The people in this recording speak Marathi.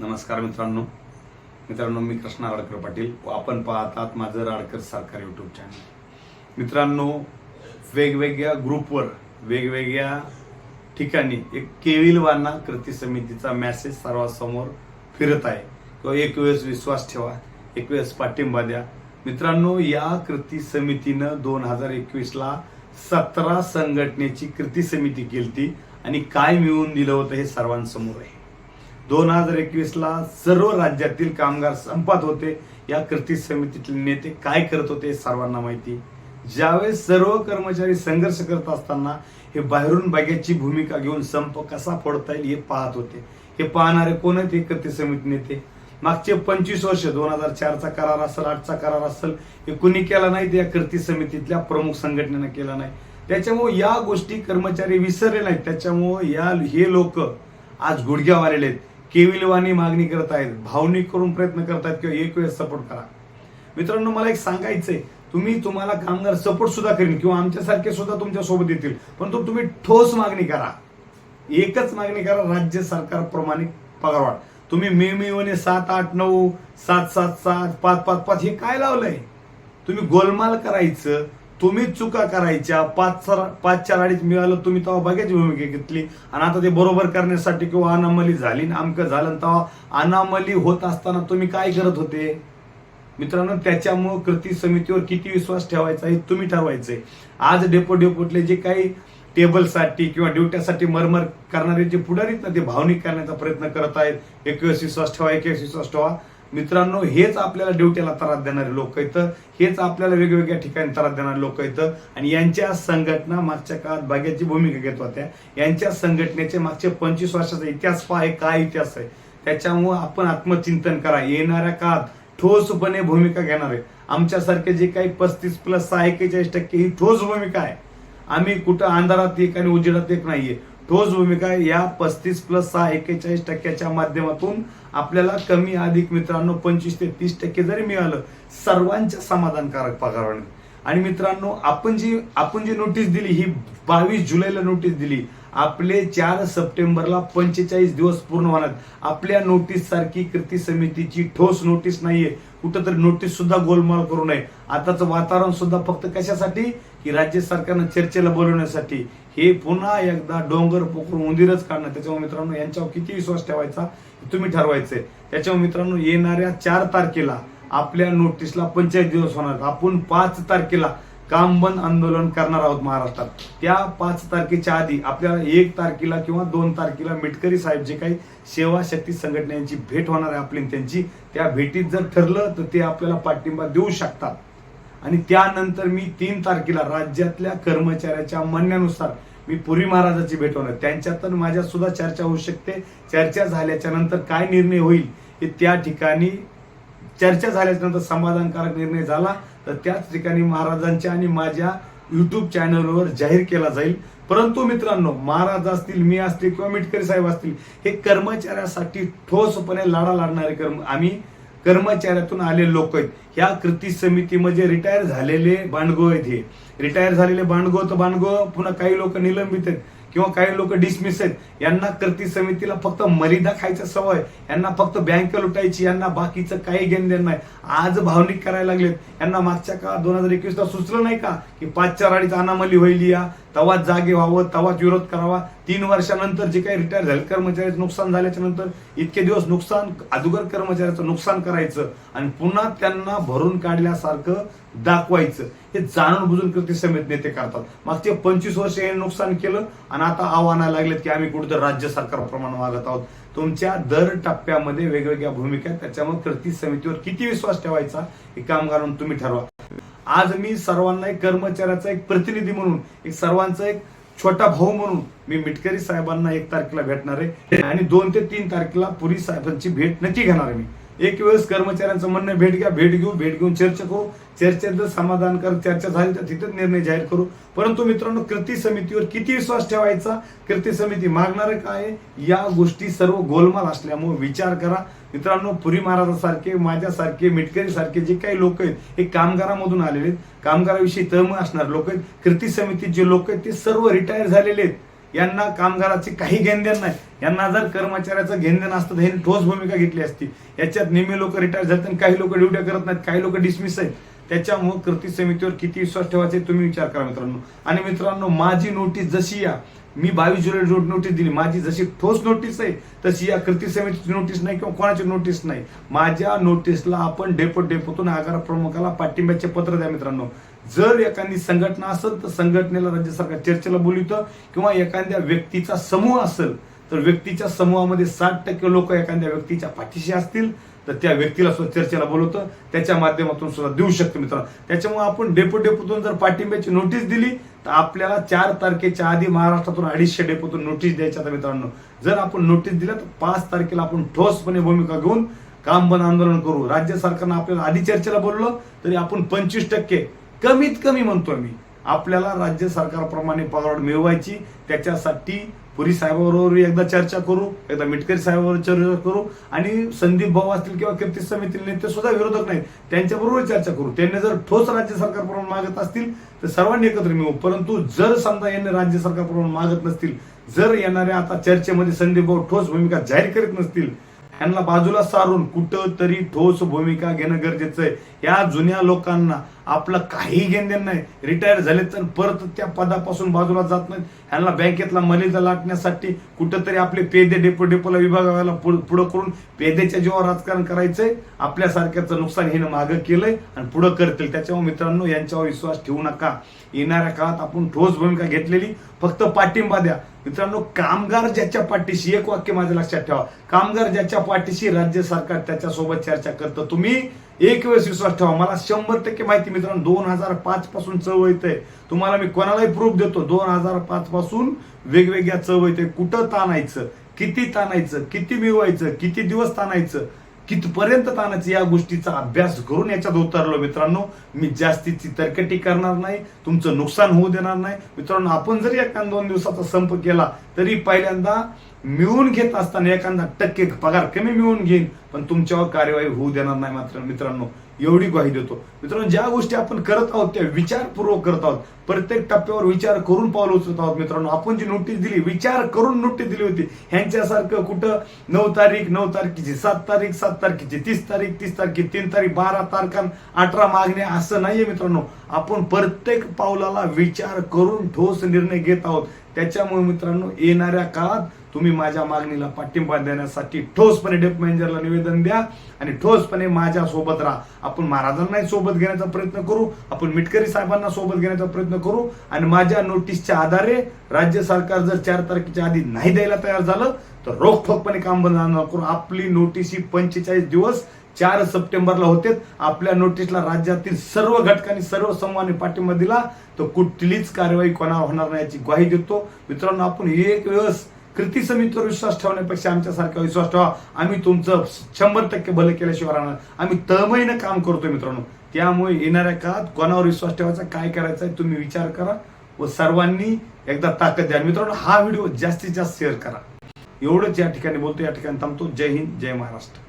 नमस्कार मित्रांनो. मित्रांनो मी कृष्णा राडकर पाटील व आपण पाहतात माझं राडकर सरकार यूट्यूब चॅनल मित्रांनो वेगवेगळ्या ग्रुपवर वेगवेगळ्या ठिकाणी एक केविलवाना कृती समितीचा मॅसेज सर्वांसमोर फिरत आहे. किंवा एक वेळेस विश्वास ठेवा एक वेळेस पाठिंबा द्या. मित्रांनो या कृती समितीनं दोन हजार एकवीसला सतरा संघटनेची कृती समिती केली आणि काय मिळवून दिलं होतं हे सर्वांसमोर आहे. दोन हजार एकवीसला सर्व राज्यातील कामगार संपात होते. या कृती समितीतले नेते काय करत होते सर्वांना माहिती. ज्यावेळेस सर्व कर्मचारी संघर्ष करत असताना हे बाहेरून बॅगेची भूमिका घेऊन संप कसा फोडता येईल हे पाहत होते. हे पाहणारे कोण आहेत हे कृती समिती नेते? मागचे पंचवीस वर्ष दोन हजार चारचा करार असेल आठचा करार असेल हे कुणी केला नाही ते या कृती समितीतल्या प्रमुख संघटनेनं केला नाही. त्याच्यामुळे या गोष्टी कर्मचारी विसरले नाहीत. त्याच्यामुळे या हे लोक आज गुडघ्यावर आलेले आहेत. केविलवाणी मागणी करत आहेत भावनिक करून प्रयत्न करतायत किंवा एक वेळेस सपोर्ट करा. मित्रांनो मला एक सांगायचंय. तुम्ही तुम्हाला कामगार सपोर्ट सुद्धा करेन किंवा आमच्यासारखे सुद्धा तुमच्यासोबत येतील परंतु तुम्ही ठोस मागणी करा. एकच मागणी करा राज्य सरकार प्रमाणे पगार वाढ. तुम्ही मे मेवने सात आठ नऊ सात सात सात पाच पाच पाच हे काय लावलंय? तुम्ही गोलमाल करायचं तुम्ही चुका करायच्या पाच चार पाच चार अडीच मिळालं तुम्ही तेव्हा बघायची भूमिका घेतली. आणि आता ते बरोबर करण्यासाठी किंवा अनामली झाली आमकं झालं आणि तेव्हा अनामली होत असताना तुम्ही काय करत होते? मित्रांनो त्याच्यामुळं कृती समितीवर किती विश्वास ठेवायचा हे तुम्ही ठरवायचंय. आज डेपो डेपोटले जे काही टेबलसाठी किंवा ड्युट्यासाठी मरमर करणारे जे पुढारी ना ते भावनिक करण्याचा प्रयत्न करत आहेत. एकवीस विश्वास ठेवा एकवीस विश्वास ठेवा. मित्रांनो हेच आपल्याला ड्युटीला त्रास देणारे लोक इथं हेच आपल्याला वेगवेगळ्या ठिकाणी त्रास देणारे लोक इथं. आणि यांच्या संघटना मागच्या काळात भाग्याची भूमिका घेत होत्या. यांच्या संघटनेचे मागचे पंचवीस वर्षाचा इतिहास पहा आहे काय इतिहास आहे? त्याच्यामुळं आपण आत्मचिंतन करा. येणाऱ्या काळात ठोसपणे भूमिका घेणार आहे. आमच्यासारखे जे काही पस्तीस प्लस सहा एक्केचाळीस टक्के ही ठोस भूमिका आहे. आम्ही कुठं अंधारात एक आणि उजेडात एक नाहीये. ठोस भूमिका या पस्तीस प्लस सहा एक्केचाळीस टक्क्याच्या माध्यमातून आपल्याला कमी अधिक मित्रांनो पंचवीस ते तीस टक्के जरी मिळालं सर्वांच्या समाधानकारक पगार आणि मित्रांनो आपण जी आपण जी नोटीस दिली ही बावीस जुलैला नोटीस दिली आपले चार सप्टेंबरला पंचेचाळीस दिवस पूर्ण होणार. आपल्या नोटीस सारखी कृती समितीची ठोस नोटीस नाहीये. कुठंतरी नोटीस सुद्धा गोलमाल करू नये. आताचं वातावरण सुद्धा फक्त कशासाठी? की राज्य सरकारनं चर्चेला बोलवण्यासाठी. हे पुन्हा एकदा डोंगर पोखरून उंदीरच काढणं. त्याच्यामुळे मित्रांनो यांच्यावर किती विश्वास ठेवायचा तुम्ही ठरवायचंय. त्याच्यामुळे मित्रांनो येणाऱ्या चार तारखेला आपल्या नोटीसला पंचायत दिवस होणार. आपण पाच तारखेला काम बंद आंदोलन करणार आहोत महाराष्ट्रात. त्या पाच तारखेच्या आधी आपल्याला एक तारखेला किंवा दोन तारखेला मिटकरी साहेब जे काही सेवा शक्ती संघटनेची भेट होणार आहे आपली त्यांची त्या भेटीत जर ठरलं तर ते आपल्याला पाठिंबा देऊ शकतात. आणि त्यानंतर मी तीन तारखेला राज्यातल्या कर्मचाऱ्याच्या म्हणण्यानुसार मी पुरी महाराजाची भेट होणार. त्यांच्यात तर माझ्या सुद्धा चर्चा होऊ शकते. चर्चा झाल्याच्यानंतर काय निर्णय होईल हे त्या ठिकाणी चर्चा झाल्याच्यानंतर समाधानकारक निर्णय झाला तर त्याच ठिकाणी महाराजांच्या आणि माझ्या युट्यूब चॅनलवर जाहीर केला जाईल. परंतु मित्रांनो महाराज असतील मी असतील किंवा मिटकरी साहेब असतील हे कर्मचाऱ्यासाठी ठोसपणे लढा लढणारे कर्म आम्ही कर्मचाऱ्यातून आले लोक आहेत. ह्या कृती समितीमध्ये रिटायर झालेले बांडगो आहेत हे. रिटायर झालेले बांडगो तर बांडगो पुन्हा काही लोक निलंबित आहेत किंवा काही लोक डिसमिस आहेत. यांना कृती समितीला फक्त मर्यादा खायचं सवय. यांना फक्त बँक लुटायची यांना बाकीचं काही घेणं देणं नाही. आज भावनिक करायला लागलेत. यांना मागच्या काळात दोन हजार एकवीसला सुचलं नाही का? की पाच चार अडीच अनामली होईल या. तवाच जागे व्हावं तवाच विरोध करावा. तीन वर्षानंतर जे काही रिटायर झाले कर्मचाऱ्याचं नुकसान झाल्याच्यानंतर इतके दिवस नुकसान अदुगर कर्मचाऱ्याचं नुकसान करायचं आणि पुन्हा त्यांना भरून काढल्यासारखं दाखवायचं. हे जाणून बुजून कृती समित नेते करतात. मागचे पंचवीस वर्ष हे नुकसान केलं आणि आता आव्हाना लागलेत की आम्ही कुठेतरी राज्य सरकारप्रमाणे वागत आहोत. तुमच्या दर टप्प्यामध्ये वेगवेगळ्या भूमिका त्याच्यामुळे कृती समितीवर किती विश्वास ठेवायचा हे कामगारांना तुम्ही ठरवा. आज मी सर्वांना एक कर्मचाऱ्याचा एक प्रतिनिधी म्हणून एक सर्वांचा एक छोटा भाऊ म्हणून मी मिटकरी साहेबांना एक तारखेला भेटणार आहे. आणि दोन ते तीन तारखेला पुरी साहेबांची भेट नक्की घेणार आहे मी. एक वेळेस कर्मचाऱ्यांचं म्हणणं भेट घ्या भेट घेऊ भेट घेऊन चर्चा करू. चर्चेत जर समाधान कर चर्चा झाली तर तिथेच निर्णय जाहीर करू. परंतु मित्रांनो कृती समितीवर किती विश्वास ठेवायचा? कृती समिती मागणार काय? आहे? या गोष्टी सर्व गोलमाल असल्यामुळे विचार करा. मित्रांनो पुरी महाराजासारखे माझ्यासारखे मिटकरी सारखे जे काही लोक आहेत हे कामगारामधून आलेले आहेत. कामगाराविषयी तळमळ असणारे लोक आहेत. कृती समितीत जे लोक आहेत ते सर्व रिटायर झालेले आहेत. यांना कामगाराचे काही घेणदेण नाही. यांना जर कर्मचाऱ्याचं घेणदेण असतं तर यांनी ठोस भूमिका घेतली असती. याच्यात नेहमी लोक रिटायर झाले आणि काही लोक ड्युट्या करत नाहीत काही लोक डिसमिस आहेत. त्याच्यामुळे कृती समितीवर किती विश्वास ठेवायचे तुम्ही विचार करा मित्रांनो. आणि मित्रांनो माझी नोटीस जशी या मी बावीस जुलै रोज नोटीस दिली. माझी जशी ठोस नोटीस आहे तशी या कृती समितीची नोटीस नाही किंवा कोणाची नोटीस नाही. माझ्या नोटीसला आपण डेपो डेपोतून आगार प्रमुखाला पाठिंब्याचे पत्र द्या मित्रांनो. जर एखादी संघटना असेल तर संघटनेला राज्य सरकार चर्चेला बोलवितं. किंवा एखाद्या व्यक्तीचा समूह असेल तर व्यक्तीच्या समूहामध्ये साठ टक्के लोक एखाद्या व्यक्तीच्या पाठीशी असतील. तर त्या व्यक्तीला सुद्धा चर्चेला बोलवतं. त्याच्या माध्यमातून सुद्धा देऊ शकतो मित्रांनो. त्याच्यामुळे आपण डेपो डेपोतून जर पाठिंब्याची नोटीस दिली तर आपल्याला चार तारखेच्या आधी महाराष्ट्रातून अडीचशे डेपोतून नोटीस द्यायच्या आता मित्रांनो. जर आपण नोटीस दिल्या तर पाच तारखेला आपण ठोसपणे भूमिका घेऊन काम बंद आंदोलन करू. राज्य सरकारनं आपल्याला आधी चर्चेला बोललो तरी आपण पंचवीस टक्के कमीत कमी म्हणतो मी. आपल्याला राज्य सरकारप्रमाणे पगार मिळवायची त्याच्यासाठी पुरी साहेबाबरोबर एकदा चर्चा करू एकदा मिटकरी साहेबाबरोबर चर्चा करू आणि संदीप भाऊ असतील किंवा कीर्ती समिती नेते सुद्धा विरोधक नाहीत. त्यांच्याबरोबर चर्चा करू. त्यांनी जर ठोस राज्य सरकारप्रमाणे मागत असतील तर सर्वांनी एकत्र मिळू. परंतु जर समजा यांनी राज्य सरकारप्रमाणे मागत नसतील जर येणाऱ्या आता चर्चेमध्ये संदीप भाऊ ठोस भूमिका जाहीर करीत नसतील यांना बाजूला सारून कुठं तरी ठोस भूमिका घेणं गरजेचं आहे. या जुन्या लोकांना आपलं काही घेणं नाही. रिटायर झाले तर परत त्या पदापासून बाजूला जात नाहीत. ह्यांना बँकेतला मलिदा लाटण्यासाठी कुठंतरी आपले पेदे डेपो डेपोला विभागाला पुढं करून पेदेच्या जीवावर राजकारण करायचंय. आपल्यासारख्याचं नुकसान हिनं मागं केलंय आणि पुढं करतील. त्याच्यामुळे मित्रांनो यांच्यावर विश्वास ठेवू नका. येणाऱ्या काळात आपण ठोस भूमिका घेतलेली. फक्त पाठिंबा द्या. मित्रांनो कामगार ज्याच्या पाठीशी एक वाक्य माझ्या लक्षात ठेवा. कामगार ज्याच्या पाठीशी राज्य सरकार त्याच्यासोबत चर्चा करतं. तुम्ही एक वेळेस विश्वास ठेवा. मला शंभर टक्के माहिती मित्रांनो दोन हजार पाच पासून चव येते तुम्हाला मी कोणालाही प्रूफ देतो दोन हजार पाच पासून वेगवेगळ्या चव येते कुठं ताणायचं किती ताणायचं किती मिळवायचं किती दिवस ताणायचं कितपर्यंत ताणायचं या गोष्टीचा अभ्यास करून याच्यात उतरलो मित्रांनो? मी जास्तीची तरकटी करणार नाही तुमचं नुकसान होऊ देणार नाही. मित्रांनो आपण जरी एखादा दोन दिवसाचा संप केला तरी पहिल्यांदा मिळून घेत असताना एखादा टक्के पगार कमी मिळून घेईन पण तुमच्यावर कार्यवाही होऊ देणार नाही मात्र मित्रांनो. एवढी ग्वाही देतो. मित्रांनो ज्या गोष्टी आपण करत आहोत त्या विचारपूर्वक करत आहोत प्रत्येक टप्प्यावर विचार करून पावलं उचलत आहोत मित्रांनो. आपण जी नोटीस दिली विचार करून नोटीस दिली होती ह्यांच्यासारखं कुठं नऊ तारीख नऊ तारखेची सात तारीख सात तारखेची तीस तारीख तीस तारखे तीन तारीख बारा तारखा अठरा मागणे असं नाहीये मित्रांनो. आपण प्रत्येक पावलाला विचार करून ठोस निर्णय घेत आहोत. त्याच्यामुळे मित्रांनो येणाऱ्या काळात तुम्ही माझ्या मागणीला पाठिंबा देण्यासाठी ठोसपणे डेप मॅनेजरला निवेदन द्या आणि ठोसपणे माझ्या सोबत राहा. आपण महाराजांनाही सोबत घेण्याचा प्रयत्न करू आपण मिटकरी साहेबांना सोबत घेण्याचा प्रयत्न करू आणि माझ्या नोटीसच्या आधारे राज्य सरकार जर चार तारखेच्या आधी नाही द्यायला तयार झालं तर रोखठोकपणे काम बंद करू. आपली नोटीस ही पंचेचाळीस दिवस चार सप्टेंबरला होते. आपल्या नोटीसला राज्यातील सर्व घटकांनी सर्व समूहाने पाठिंबा दिला तर कुठलीच कारवाई कोणावर होणार नाही याची ग्वाही देतो. मित्रांनो आपण एक वेळेस कृती समितीवर विश्वास ठेवण्यापेक्षा आमच्यासारखा विश्वास ठेवा. आम्ही तुमचं शंभर टक्के भलं केल्याशिवाय राहणार आम्ही तळमळीनं काम करतोय मित्रांनो. त्यामुळे येणाऱ्या काळात कोणावर विश्वास ठेवायचा काय करायचा तुम्ही विचार करा व सर्वांनी एकदा ताकद द्या. मित्रांनो हा व्हिडिओ जास्तीत जास्त शेअर करा. एवढंच या ठिकाणी बोलतो. या ठिकाणी थांबतो. जय हिंद जय महाराष्ट्र.